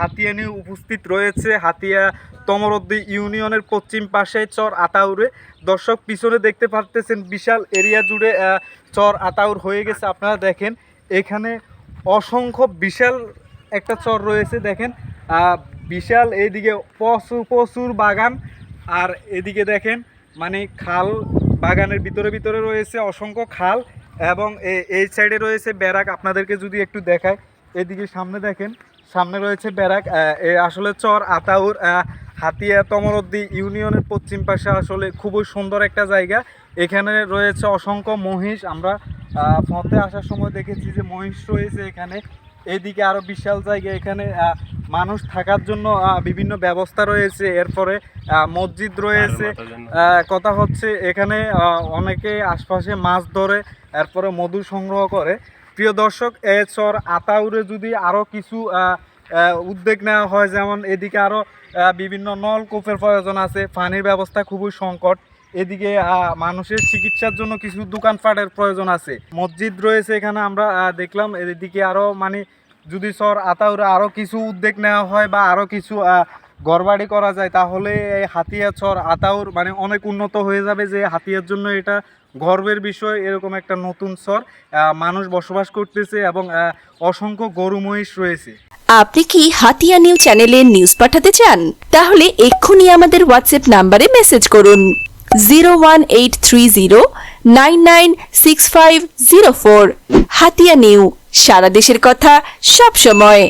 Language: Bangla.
হাতিয়া নিয়ে উপস্থিত রয়েছে। হাতিয়া তমরদ্দি ইউনিয়নের পশ্চিম পাশে চর আতাউরে। দর্শক, পিছনে দেখতে পারতেছেন বিশাল এরিয়া জুড়ে চর আতাউর হয়ে গেছে। আপনারা দেখেন, এখানে অসংখ্য বিশাল একটা চর রয়েছে, দেখেন। বিশাল এইদিকে প্রচুর প্রচুর বাগান। আর এদিকে দেখেন মানে খাল বাগানের ভিতরে ভিতরে রয়েছে অসংখ্য খাল এবং এই সাইডে রয়েছে ব্যারাক। আপনাদেরকে যদি একটু দেখায় এদিকে সামনে দেখেন সামনে রয়েছে ব্যারাক এ আসলে চর আতাউর হাতিয়া তমরদ্দি ইউনিয়নের পশ্চিম পাশে আসলে খুবই সুন্দর একটা জায়গা। এখানে রয়েছে অসংখ্য মহিষ আমরা পথে আসার সময় দেখেছি যে মহিষ রয়েছে এখানে। এদিকে আরও বিশাল জায়গা এখানে মানুষ থাকার জন্য বিভিন্ন ব্যবস্থা রয়েছে। এরপরে মসজিদ রয়েছে। কথা হচ্ছে এখানে অনেকে আশপাশে মাছ ধরে এরপরে মধু সংগ্রহ করে। প্রিয় দর্শক এ আতাউরে যদি আরও কিছু উদ্যোগ নেওয়া হয়, যেমন এদিকে আরও বিভিন্ন নলকূপের প্রয়োজন আছে, পানির ব্যবস্থা খুবই সংকট। এদিকে মানুষের চিকিৎসার জন্য কিছু দোকানপাটের প্রয়োজন আছে। মসজিদ রয়েছে এখানে, আমরা দেখলাম। এদিকে আরও মানে যদি সর আতাউরে আরও কিছু উদ্যোগ নেওয়া হয় বা আরও কিছু ঘরবাড়ি করা যায়, তাহলে এই হাতিয়া চর আতাউর মানে অনেক উন্নত হয়ে যাবে যে হাতিয়ার জন্য এটা গর্বের বিষয়, এরকম একটা নতুন চর মানুষ বসবাস করতেছে এবং অসংখ্য গরু মহিষ রয়েছে। আপনি কি হাতিয়া নিউ চ্যানেলে নিউজ পাঠাতে চান? তাহলে এক্ষুনি আমাদের হোয়াটসঅ্যাপ নাম্বারে মেসেজ করুন। Zero one eight three zero nine nine six five zero four Hatiya new, সারা দেশের কথা সব সময়।